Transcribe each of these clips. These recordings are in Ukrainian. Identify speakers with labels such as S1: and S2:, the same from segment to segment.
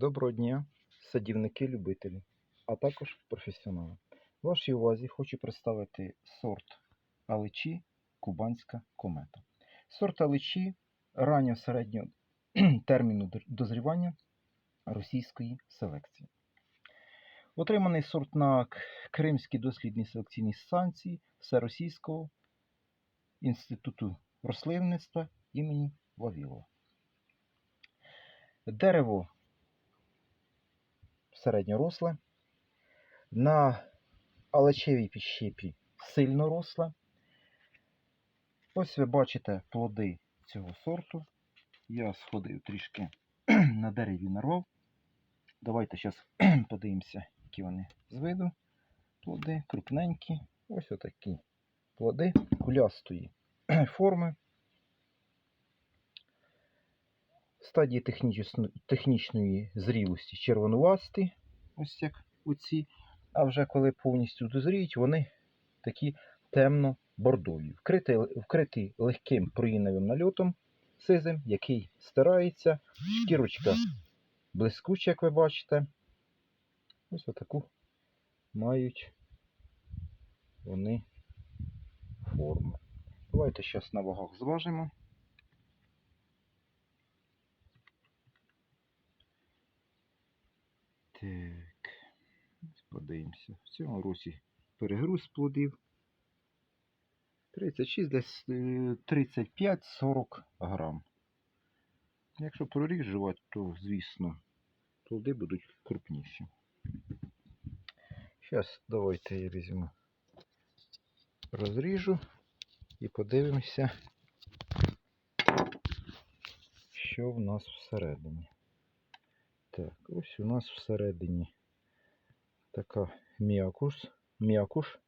S1: Доброго дня, садівники-любителі, а також професіонали. Вашій увазі хочу представити сорт аличі Кубанська комета. Сорт аличі раннього середнього терміну дозрівання російської селекції. Отриманий сорт на Кримській дослідній селекційній станції Всеросійського інституту рослинництва імені Вавілова. Дерево середньоросле, на алечевій підщепі сильно росле. Ось ви бачите плоди цього сорту. Я сходив трішки на дереві нарвав. Давайте зараз подивимося, які вони з виду. Плоди крупненькі. Ось отакі плоди кулястої форми. В стадії технічно- технічної зрілості червонувасті, ось як оці. А вже коли повністю дозріють, вони такі темно-бордові, вкриті легким проїновим нальотом сизим, який стирається. Шкірочка блискуча, як ви бачите. Ось отаку мають вони форму. Давайте зараз на вагах зважимо. Так, подивимося. В цьому році перегруз плодів. 36, десь е, 35-40 грам. Якщо проріжувати, то, звісно, плоди будуть крупніші. Зараз давайте я візьму, розріжу і подивимося, що в нас всередині. Так, ось у нас всередині така м'якуш, м'якуш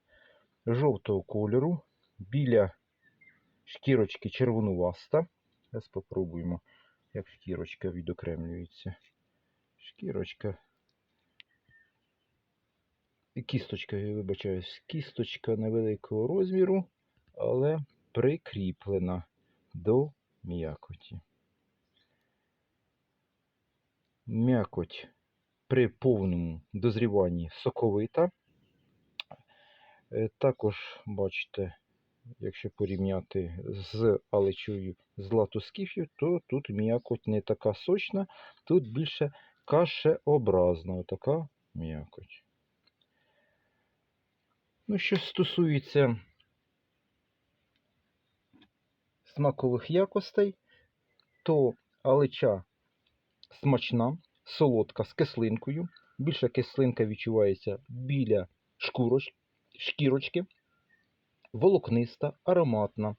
S1: жовтого кольору, біля шкірочки червонуваста. Зараз спробуємо, як шкірочка відокремлюється. Шкірочка. Кісточка, я вибачаюсь, кісточка невеликого розміру, але прикріплена до м'якоті. М'якоть при повному дозріванні соковита. Е, Також, бачите, якщо порівняти з алечою з латоскіфів, то тут м'якоть не така сочна, тут більше кашеобразна отака м'якоть. Ну, що стосується смакових якостей, то алеча смачна, солодка з кислинкою. Більша кислинка відчувається біля шкуроч, шкірочки, волокниста, ароматна.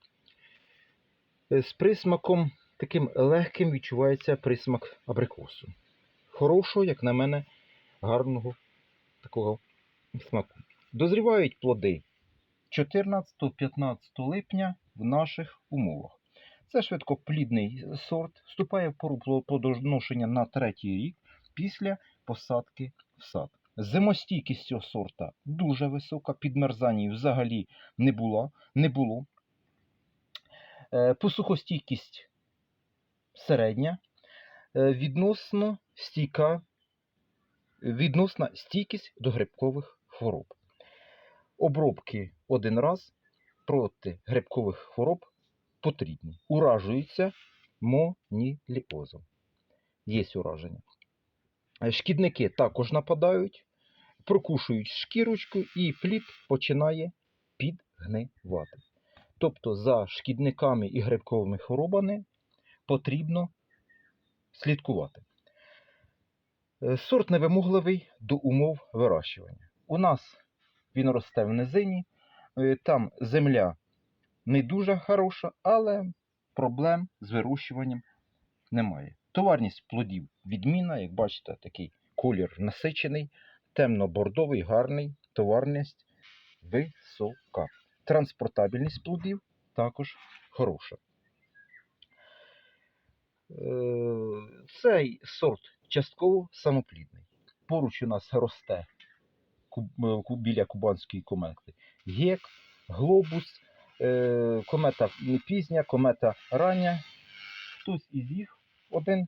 S1: Е, З присмаком таким легким відчувається присмак абрикосу. Хорошого, як на мене, гарного такого смаку. Дозрівають плоди 14-15 липня в наших умовах. Це швидкоплідний сорт, вступає в пору плодоношення на третій рік після посадки в сад. Зимостійкість цього сорта дуже висока, підмерзань взагалі не було. Не було. Е, Посухостійкість середня, Е, відносно стійка, відносна стійкість до грибкових хвороб. Обробки один раз проти грибкових хвороб потрібні. Уражуються моніліозом. Є ураження. Е, Шкідники також нападають, прокушують шкірочку і плід починає підгнивати. Тобто за шкідниками і грибковими хворобами потрібно слідкувати. Е, Сорт невимогливий до умов вирощування. У нас він росте в низині, е, там земля не дуже хороша, але проблем з вирощуванням немає. Товарність плодів відмінна, як бачите, такий колір насичений, темно-бордовий, гарний, товарність висока. Транспортабельність плодів також хороша. Е, Цей сорт частково самоплідний. Поруч у нас росте е, біля кубанської комети гек, глобус, комета не пізня, комета рання. Хтось із їх один е,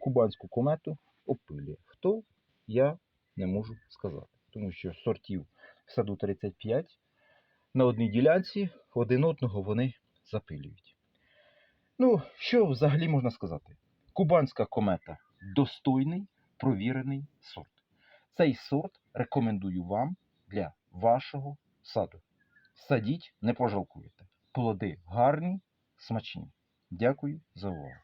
S1: кубанську комету опилює. Хто? Я не можу сказати. Тому що сортів в саду 35 на одній ділянці один одного вони запилюють. Ну, що взагалі можна сказати? Кубанська комета достойний, провірений сорт. Цей сорт рекомендую вам для вашого саду. Садіть, не пожалкуєте. Плоди гарні, смачні. Дякую за увагу.